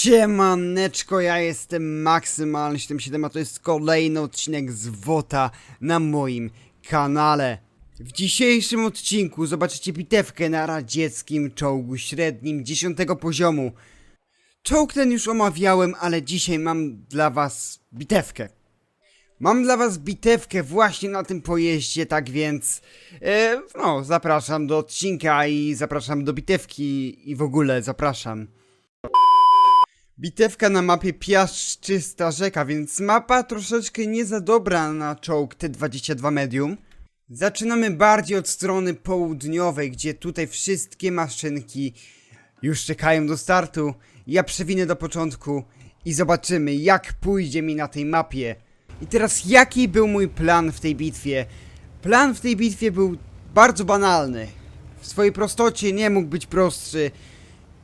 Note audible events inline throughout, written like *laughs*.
Siemaneczko, ja jestem Maksymalny 77, a to jest kolejny odcinek z WOTA na moim kanale. W dzisiejszym odcinku zobaczycie bitewkę na radzieckim czołgu średnim 10 poziomu. Czołg ten już omawiałem, ale dzisiaj mam dla was bitewkę. Mam dla was bitewkę właśnie na tym pojeździe, tak więc e, no, zapraszam do odcinka i zapraszam do bitewki i w ogóle zapraszam. Bitewka na mapie Piaszczysta Rzeka, więc mapa troszeczkę nie za dobra na czołg T22 Medium. Zaczynamy bardziej od strony południowej, gdzie tutaj wszystkie maszynki już czekają do startu. Ja przewinę do początku i zobaczymy jak pójdzie mi na tej mapie. I teraz jaki był mój plan w tej bitwie? Plan w tej bitwie był bardzo banalny. W swojej prostocie nie mógł być prostszy.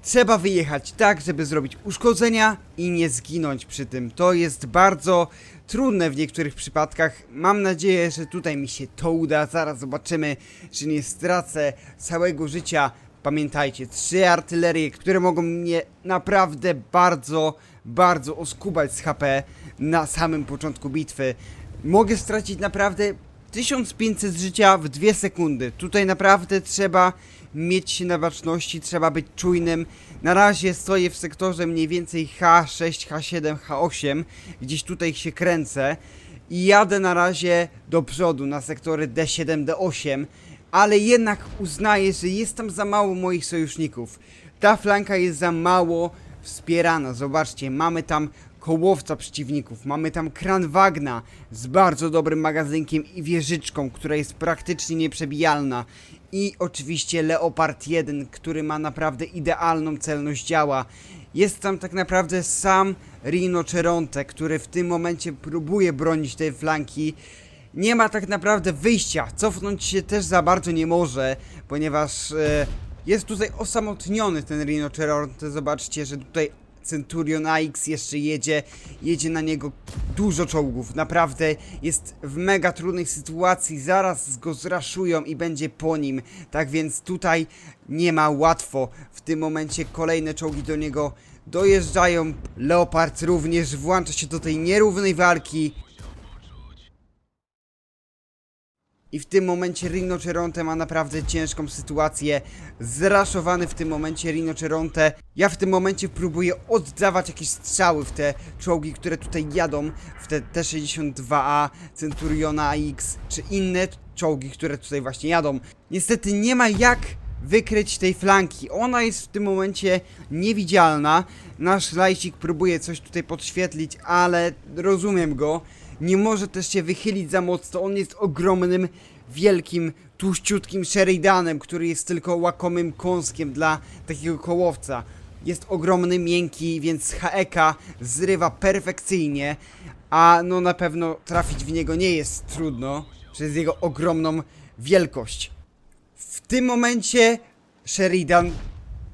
Trzeba wyjechać tak, żeby zrobić uszkodzenia i nie zginąć przy tym. To jest bardzo trudne w niektórych przypadkach. Mam nadzieję, że tutaj mi się to uda. Zaraz zobaczymy, czy nie stracę całego życia. Pamiętajcie, trzy artylerie, które mogą mnie naprawdę bardzo, bardzo oskubać z HP na samym początku bitwy. Mogę stracić naprawdę 1500 życia w 2 sekundy. Tutaj naprawdę trzeba mieć się na baczności, trzeba być czujnym. Na razie stoję w sektorze mniej więcej H6, H7, H8. Gdzieś tutaj się kręcę. I jadę na razie do przodu na sektory D7, D8. Ale jednak uznaję, że jest tam za mało moich sojuszników. Ta flanka jest za mało wspierana. Zobaczcie, mamy tam kołowca przeciwników, mamy tam kran Wagna z bardzo dobrym magazynkiem i wieżyczką, która jest praktycznie nieprzebijalna. I oczywiście Leopard 1, który ma naprawdę idealną celność działa. Jest tam tak naprawdę sam Rinoceronte, który w tym momencie próbuje bronić tej flanki. Nie ma tak naprawdę wyjścia, cofnąć się też za bardzo nie może, ponieważ e, jest tutaj osamotniony ten Rinoceronte. Zobaczcie, że tutaj Centurion AX jeszcze jedzie, jedzie na niego dużo czołgów, naprawdę jest w mega trudnej sytuacji, zaraz go zraszują i będzie po nim, tak więc tutaj nie ma łatwo, w tym momencie kolejne czołgi do niego dojeżdżają, Leopard również włącza się do tej nierównej walki, I w tym momencie Rinoceronte ma naprawdę ciężką sytuację. Zraszowany w tym momencie Rinoceronte. Ja w tym momencie próbuję oddawać jakieś strzały w te czołgi, które tutaj jadą. W te T-62A, Centuriona X, czy inne czołgi, które tutaj właśnie jadą. Niestety nie ma jak wykryć tej flanki. Ona jest w tym momencie niewidzialna. Nasz lajcik próbuje coś tutaj podświetlić, ale rozumiem go. Nie może też się wychylić za mocno. On jest ogromnym, wielkim, tłuściutkim Sheridanem, który jest tylko łakomym kąskiem dla takiego kołowca. Jest ogromny, miękki, więc HEK zrywa perfekcyjnie, a no na pewno trafić w niego nie jest trudno przez jego ogromną wielkość. W tym momencie Sheridan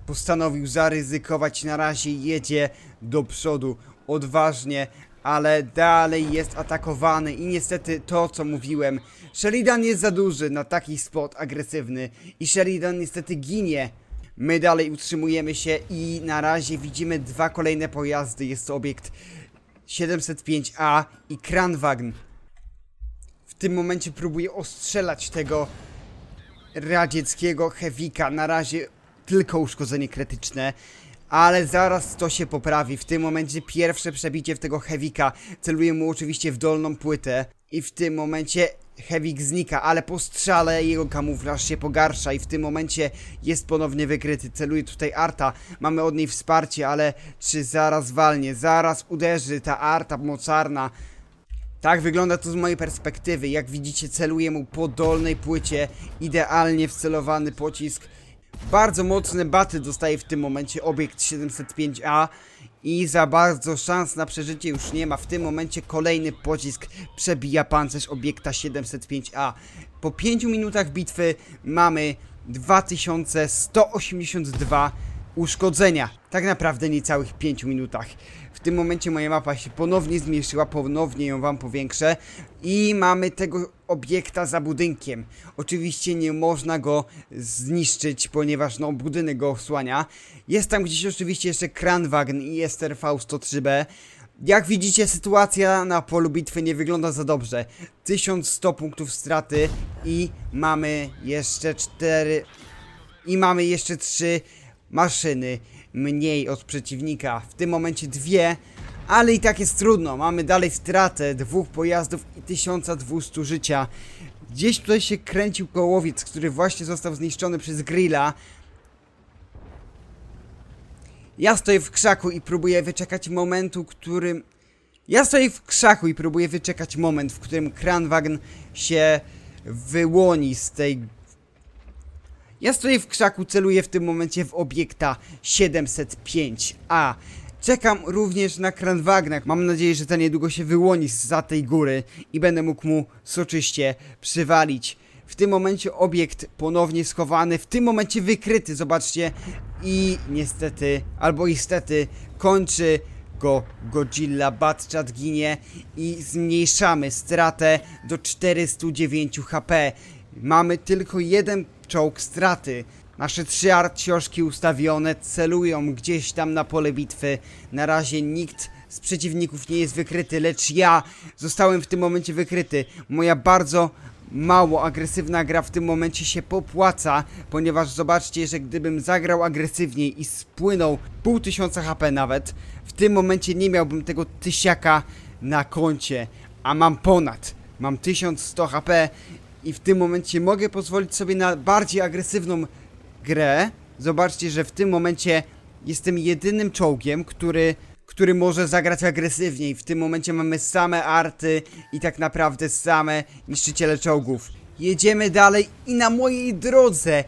postanowił zaryzykować na razie jedzie do przodu odważnie, ale dalej jest atakowany i niestety to co mówiłem, Sheridan jest za duży na taki spot agresywny i Sheridan niestety ginie. My dalej utrzymujemy się i na razie widzimy dwa kolejne pojazdy, jest to obiekt 705A i Kranwagn. W tym momencie próbuję ostrzelać tego radzieckiego Hewika. Na razie tylko uszkodzenie krytyczne. Ale zaraz to się poprawi. W tym momencie pierwsze przebicie w tego Hewika. Celuję mu oczywiście w dolną płytę. I w tym momencie Hewik znika, ale po strzale jego kamuflaż się pogarsza i w tym momencie jest ponownie wykryty. Celuje tutaj Arta. Mamy od niej wsparcie, ale czy zaraz walnie? Zaraz uderzy ta Arta mocarna. Tak wygląda to z mojej perspektywy. Jak widzicie, celuję mu po dolnej płycie. Idealnie wcelowany pocisk. Bardzo mocne baty dostaje w tym momencie obiekt 705A i za bardzo szans na przeżycie już nie ma. W tym momencie kolejny pocisk przebija pancerz obiekta 705A. Po 5 minutach bitwy mamy 2182 uszkodzenia. Tak naprawdę niecałych 5 minutach. W tym momencie moja mapa się ponownie zmniejszyła, ponownie ją wam powiększę i mamy tego obiekta za budynkiem. Oczywiście nie można go zniszczyć, ponieważ no budynek go osłania. Jest tam gdzieś oczywiście jeszcze Kranwagen i Ester V103B. Jak widzicie, sytuacja na polu bitwy nie wygląda za dobrze. 1100 punktów straty i mamy jeszcze 4 i mamy jeszcze 3 maszyny mniej od przeciwnika. W tym momencie dwie, ale i tak jest trudno. Mamy dalej stratę dwóch pojazdów i 1200 życia. Gdzieś tutaj się kręcił kołowiec, który właśnie został zniszczony przez grilla. Ja stoję w krzaku i próbuję wyczekać momentu, którym... Ja stoję w krzaku i próbuję wyczekać moment, w którym Kranwagen się wyłoni z tej... Ja stoję w krzaku, celuję w tym momencie w obiekta 705A. Czekam również na Kranwagna. Mam nadzieję, że ta niedługo się wyłoni za tej góry i będę mógł mu soczyście przywalić. W tym momencie obiekt ponownie schowany, w tym momencie wykryty, zobaczcie. I niestety, albo istety, kończy go Godzilla, Batchat ginie i zmniejszamy stratę do 409 HP. Mamy tylko jeden czołg straty. Nasze trzy arcioszki ustawione celują gdzieś tam na pole bitwy. Na razie nikt z przeciwników nie jest wykryty, lecz ja zostałem w tym momencie wykryty. Moja bardzo mało agresywna gra w tym momencie się popłaca, ponieważ zobaczcie, że gdybym zagrał agresywniej i spłynął pół tysiąca HP nawet, w tym momencie nie miałbym tego tysiaka na koncie, a mam ponad. Mam 1100 HP i w tym momencie mogę pozwolić sobie na bardziej agresywną grę. Zobaczcie, że w tym momencie jestem jedynym czołgiem, który, który może zagrać agresywniej. W tym momencie mamy same arty i tak naprawdę same niszczyciele czołgów. Jedziemy dalej i na mojej drodze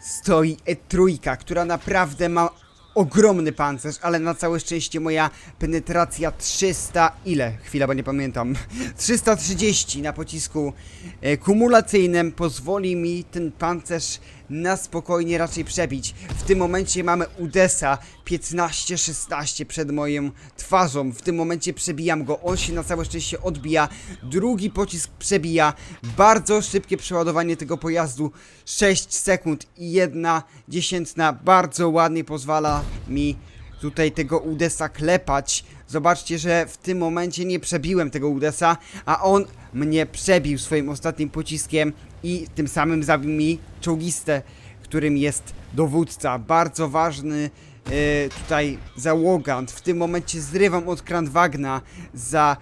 stoi E3, która naprawdę ma ogromny pancerz, ale na całe szczęście moja penetracja 300 ile? Chwila, bo nie pamiętam. *laughs* 330 na pocisku e, kumulacyjnym pozwoli mi ten pancerz na spokojnie raczej przebić. W tym momencie mamy Udesa 15-16 przed moją twarzą. W tym momencie przebijam go. On się na całe szczęście odbija. Drugi pocisk przebija. Bardzo szybkie przeładowanie tego pojazdu. 6 sekund i jedna dziesiętna. Bardzo ładnie pozwala mi tutaj tego Udesa klepać. Zobaczcie, że w tym momencie nie przebiłem tego Udesa, a on mnie przebił swoim ostatnim pociskiem i tym samym zabił mi czołgistę, którym jest dowódca. Bardzo ważny e, tutaj załogant. W tym momencie zrywam od Krantwagna za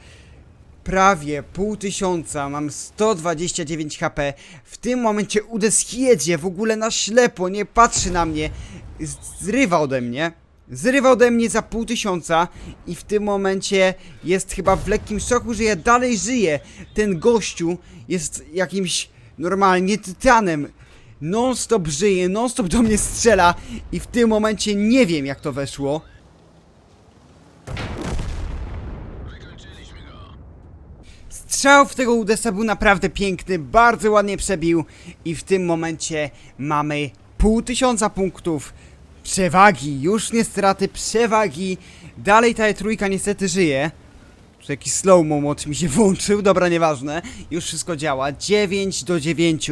prawie pół tysiąca, mam 129 HP. W tym momencie Udes jedzie w ogóle na ślepo, nie patrzy na mnie, zrywa ode mnie. Zrywa ode mnie za pół tysiąca i w tym momencie jest chyba w lekkim szoku, że ja dalej żyję. Ten gościu jest jakimś normalnie tytanem. Non stop żyje, non stop do mnie strzela i w tym momencie nie wiem jak to weszło. Strzał w tego Udesa był naprawdę piękny, bardzo ładnie przebił i w tym momencie mamy pół tysiąca punktów przewagi, już nie straty, przewagi. Dalej ta trójka niestety żyje. Tu jakiś slow-mo mod mi się *laughs* włączył, dobra, nieważne. Już wszystko działa. 9 do 9.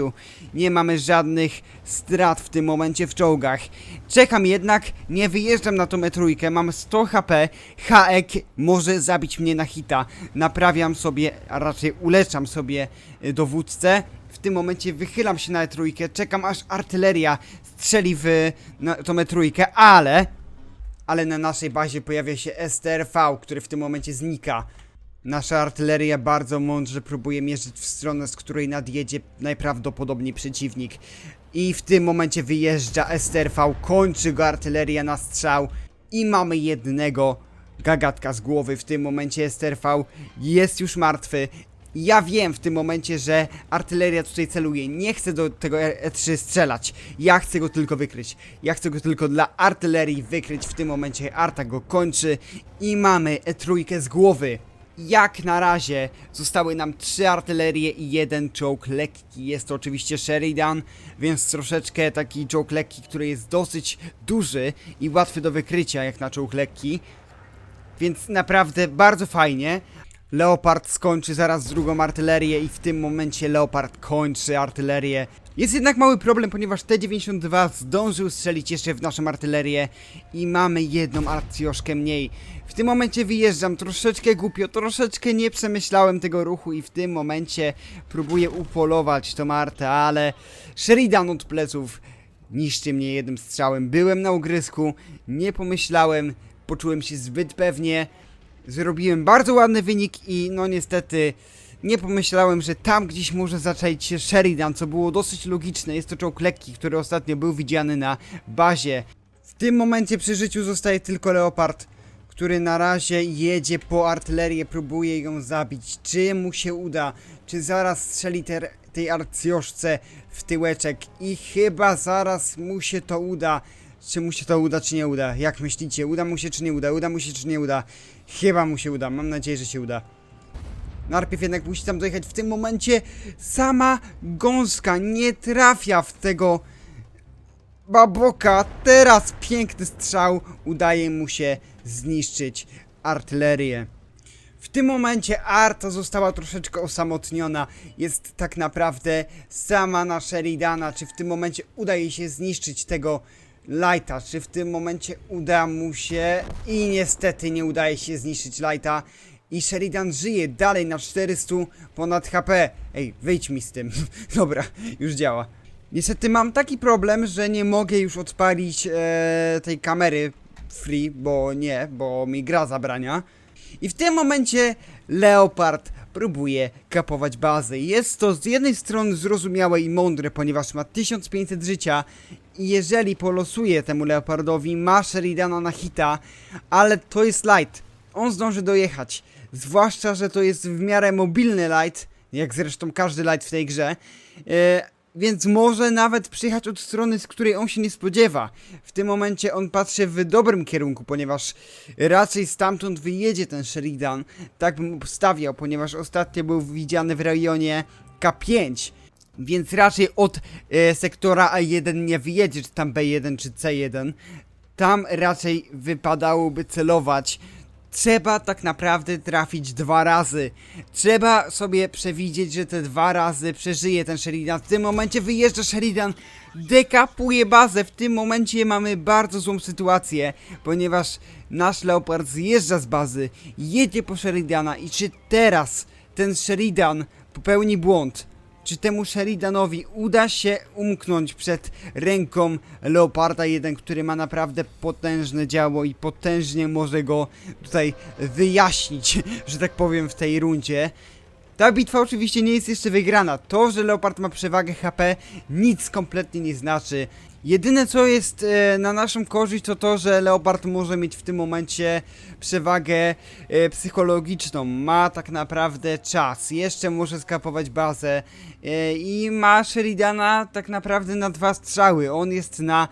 Nie mamy żadnych strat w tym momencie w czołgach. Czekam jednak, nie wyjeżdżam na tą E3, mam 100 HP. Haek może zabić mnie na hita. Naprawiam sobie, a raczej uleczam sobie y, dowódcę. W tym momencie wychylam się na E3, czekam aż artyleria strzeli w na tą E3, ale ale na naszej bazie pojawia się STRV, który w tym momencie znika. Nasza artyleria bardzo mądrze próbuje mierzyć w stronę, z której nadjedzie najprawdopodobniej przeciwnik. I w tym momencie wyjeżdża STRV, kończy go artyleria na strzał i mamy jednego gagatka z głowy. W tym momencie STRV jest już martwy. Ja wiem w tym momencie, że artyleria tutaj celuje. Nie chcę do tego E3 strzelać. Ja chcę go tylko wykryć. Ja chcę go tylko dla artylerii wykryć. W tym momencie Arta go kończy i mamy E3 z głowy. Jak na razie zostały nam trzy artylerie i jeden czołg lekki. Jest to oczywiście Sheridan, więc troszeczkę taki czołg lekki, który jest dosyć duży i łatwy do wykrycia jak na czołg lekki. Więc naprawdę bardzo fajnie. Leopard skończy zaraz drugą artylerię i w tym momencie Leopard kończy artylerię. Jest jednak mały problem, ponieważ T-92 zdążył strzelić jeszcze w naszą artylerię i mamy jedną arcjoszkę mniej. W tym momencie wyjeżdżam troszeczkę głupio, troszeczkę nie przemyślałem tego ruchu i w tym momencie próbuję upolować tą artę, ale Sheridan od pleców niszczy mnie jednym strzałem. Byłem na ugrysku, nie pomyślałem, poczułem się zbyt pewnie, zrobiłem bardzo ładny wynik i no niestety nie pomyślałem, że tam gdzieś może zaczaić się Sheridan, co było dosyć logiczne. Jest to czołg lekki, który ostatnio był widziany na bazie. W tym momencie przy życiu zostaje tylko Leopard, który na razie jedzie po artylerię, próbuje ją zabić. Czy mu się uda? Czy zaraz strzeli tej arcjoszce w tyłeczek? I chyba zaraz mu się to uda. Czy mu się to uda, czy nie uda? Jak myślicie? Uda mu się, czy nie uda? Uda mu się, czy nie uda? Chyba mu się uda. Mam nadzieję, że się uda. Najpierw jednak musi tam dojechać. W tym momencie sama gąska nie trafia w tego baboka. Teraz piękny strzał. Udaje mu się zniszczyć artylerię. W tym momencie Arta została troszeczkę osamotniona. Jest tak naprawdę sama na Sheridana. Czy w tym momencie uda jej się zniszczyć tego Lighta? Czy w tym momencie uda mu się? I niestety nie udaje się zniszczyć Lighta. I Sheridan żyje dalej na 400 ponad HP. Ej, wyjdź mi z tym. *laughs* Dobra, już działa. Niestety mam taki problem, że nie mogę już odpalić e, tej kamery free, bo nie, bo mi gra zabrania. I w tym momencie Leopard próbuje kapować bazę. Jest to z jednej strony zrozumiałe i mądre, ponieważ ma 1500 życia i jeżeli polosuje temu Leopardowi, ma Sheridana na hita, ale to jest light. On zdąży dojechać. Zwłaszcza, że to jest w miarę mobilny light, jak zresztą każdy light w tej grze. Więc może nawet przyjechać od strony, z której on się nie spodziewa. W tym momencie on patrzy w dobrym kierunku, ponieważ raczej stamtąd wyjedzie ten Sheridan. Tak bym obstawiał, ponieważ ostatnio był widziany w rejonie K5. Więc raczej od e, sektora A1 nie wyjedzie, czy tam B1 czy C1. Tam raczej wypadałoby celować. Trzeba tak naprawdę trafić dwa razy. Trzeba sobie przewidzieć, że te dwa razy przeżyje ten Sheridan. W tym momencie wyjeżdża Sheridan, dekapuje bazę. W tym momencie mamy bardzo złą sytuację, ponieważ nasz Leopard zjeżdża z bazy, jedzie po Sheridana i czy teraz ten Sheridan popełni błąd? Czy temu Sheridanowi uda się umknąć przed ręką Leoparda 1, który ma naprawdę potężne działo i potężnie może go tutaj wyjaśnić, że tak powiem, w tej rundzie? Ta bitwa oczywiście nie jest jeszcze wygrana. To, że Leopard ma przewagę HP, nic kompletnie nie znaczy. Jedyne co jest e, na naszą korzyść to to, że Leopard może mieć w tym momencie przewagę e, psychologiczną. Ma tak naprawdę czas. Jeszcze może skapować bazę e, i ma Sheridana tak naprawdę na dwa strzały. On jest na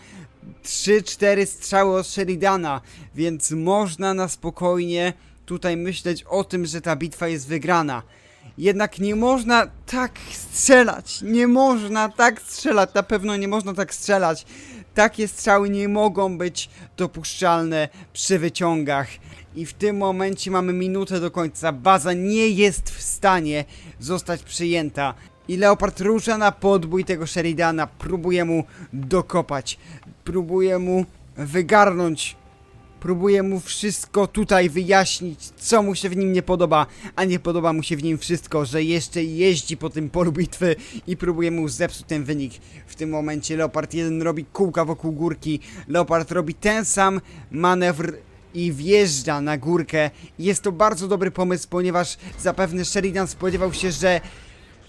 3-4 strzały od Sheridana, więc można na spokojnie tutaj myśleć o tym, że ta bitwa jest wygrana. Jednak nie można tak strzelać. Nie można tak strzelać. Na pewno nie można tak strzelać. Takie strzały nie mogą być dopuszczalne przy wyciągach. I w tym momencie mamy minutę do końca. Baza nie jest w stanie zostać przyjęta. I Leopard rusza na podbój tego Sheridana. Próbuje mu dokopać. Próbuje mu wygarnąć Próbuję mu wszystko tutaj wyjaśnić, co mu się w nim nie podoba, a nie podoba mu się w nim wszystko, że jeszcze jeździ po tym polu bitwy i próbuje mu zepsuć ten wynik. W tym momencie Leopard 1 robi kółka wokół górki, Leopard robi ten sam manewr i wjeżdża na górkę. Jest to bardzo dobry pomysł, ponieważ zapewne Sheridan spodziewał się, że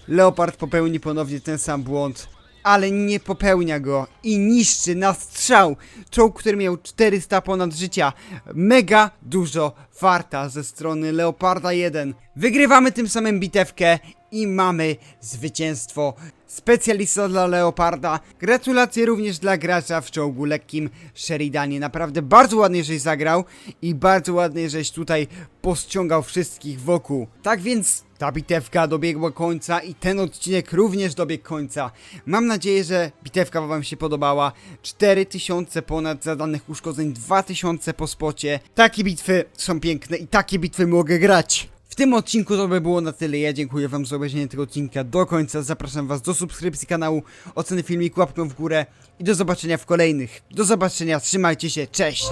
Leopard popełni ponownie ten sam błąd, ale nie popełnia go i niszczy na strzał czołg, który miał 400 ponad życia. Mega dużo warta ze strony Leoparda 1. Wygrywamy tym samym bitewkę i mamy zwycięstwo. Specjalista dla Leoparda. Gratulacje również dla gracza w czołgu lekkim Sheridanie. Naprawdę bardzo ładnie żeś zagrał i bardzo ładnie żeś tutaj pościągał wszystkich wokół. Tak więc ta bitewka dobiegła końca i ten odcinek również dobiegł końca. Mam nadzieję, że bitewka wam się podobała. 4000 ponad zadanych uszkodzeń, 2000 po spocie. Takie bitwy są piękne i takie bitwy mogę grać. W tym odcinku to by było na tyle. Ja dziękuję wam za obejrzenie tego odcinka do końca. Zapraszam was do subskrypcji kanału, oceny filmiku łapką w górę i do zobaczenia w kolejnych. Do zobaczenia, trzymajcie się, cześć!